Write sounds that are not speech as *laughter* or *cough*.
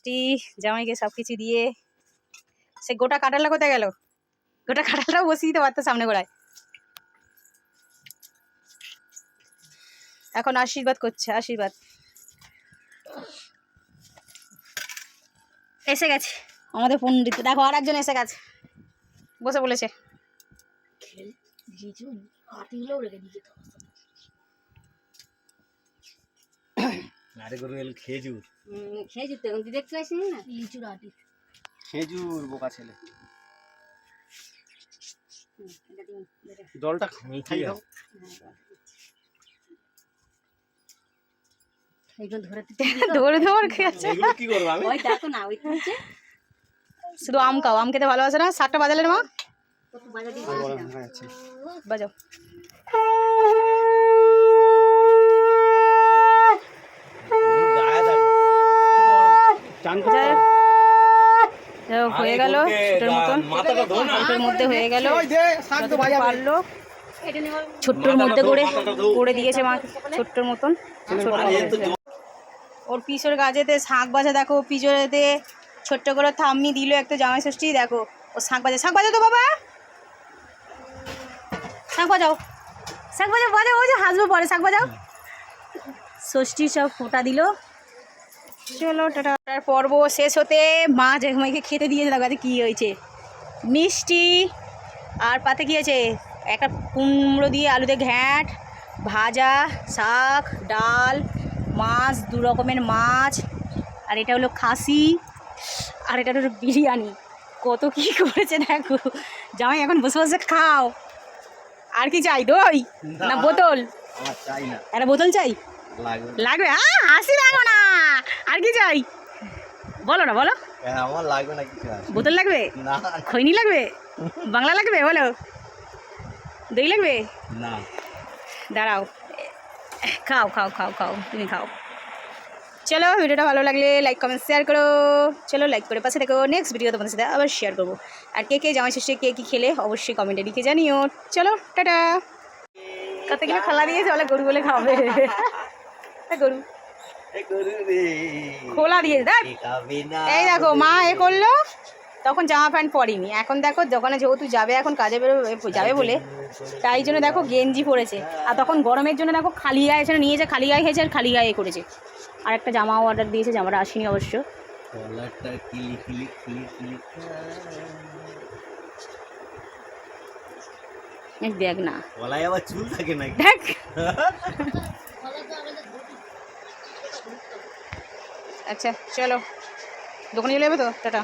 মিষ্টি জামাইকে সব কিছু দিয়ে। সে গোটা কাঁঠালটা কোথায় গেল? গোটা কাঁঠালটাও বসিয়ে দিতে পারতো সামনে গোড়ায়। এখন আশীর্বাদ করছে, আশীর্বাদ। এসে গেছে। আমাদের পণ্ডিত, দেখো আর একজন এসে গেছে। বসে বলেছে। আরে গরু এল খেজুর খেয়েছি তো এখন তুই দেখতে পাচ্ছিস না? লিচুর আটি। খেজুর বোকা ছেলে। জলটা মিঠাই দাও। এইগুলো ধরে দৌড়ে দৌড় খেয়েছে কি করব আমি? ওই দেখো না ওই তুলছে শুধু আম খাও আম খেতে ভালোবাসে না? সাতটা বাজালের মা বাজাও। হয়ে গেল ছোটোর মতন। মাথাটা ছোটোর মধ্যে হয়ে গেল। ওই দে, শাক তো বাজাবে। পারল। ছোট্টর মধ্যে করে করে দিয়েছে মা ছোট্টর মতন। ওর পিসোর গাছেতে শাঁখ বাজা দেখো পিছনেতে ছোট্ট করে থাম্মি দিল একটা জামাই ষষ্ঠী দেখো ও শাঁখ বাজা। শাঁখ বাজাও তো বাবা। শাঁখ বাজাও। শাঁখ বাজাও বাজাও ওই যে হাসবো পরে শাঁখ বাজাও। ষষ্ঠী সব ফোঁটা দিল। চলো টাটা। পর্ব শেষ হতে মা জেঠমাইকে খেতে দিয়েছে দেখো আজকে কী হয়েছে? মিষ্টি আর পাতে কী আছে? একটা কুমড়ো দিয়ে আলুতে ঘ্যাঁট ভাজা শাক ডাল মাছ দু রকমের মাছ আর এটা হলো খাসি আর এটা হলো বিরিয়ানি। কত কি করেছে দেখো। জামাই এখন বসে বসে খাও। আর কি চাই দই না। বোতল? একটা বোতল চাই? লাগবে। লাগবে? আ হাসি লাগো না। আর কি চাই? বলো না বলো। আমার লাগবে না কিছু বোতল লাগবে? না। খৈনি লাগবে? বাংলা লাগবে বলো। দই লাগবে? না। দাঁড়াও। খাও খাও খাও খাও তুমি খাও। চলো ভিডিওটা ভালো লাগলে লাইক কমেন্ট শেয়ার করো। চলো লাইক করে পাশে দেখো নেক্সট ভিডিও তোমাদের সাথে আবার শেয়ার করব। আর কে কে জামাই শেষে কে কী খেলে অবশ্যই কমেন্টে লিখে জানিও। চলো টাটা। কত কিলো খালা দিয়েছে বলে গরু বলে খাবে *laughs* গরু। খোলা দিয়ে দেখ এই দেখো মা এ করল তখন জামা প্যান্ট পরিনি। এখন দেখো দোকানে যেহেতু যাবে এখন কাজে বেরোবে যাবে বলে। তাই জন্য দেখো গেঞ্জি পরেছে। আর তখন গরমের জন্য দেখো খালি গায়ে এখানে নিয়েছে খালি গায়ে খেয়েছে আর খালি গায়ে করেছে। আর একটা জামাও অর্ডার দিয়েছে জামাটা আসেনি অবশ্য। দেখ না। দেখ। *laughs* আচ্ছা চলো। দোকানে চলে যাবে তো? টাটা।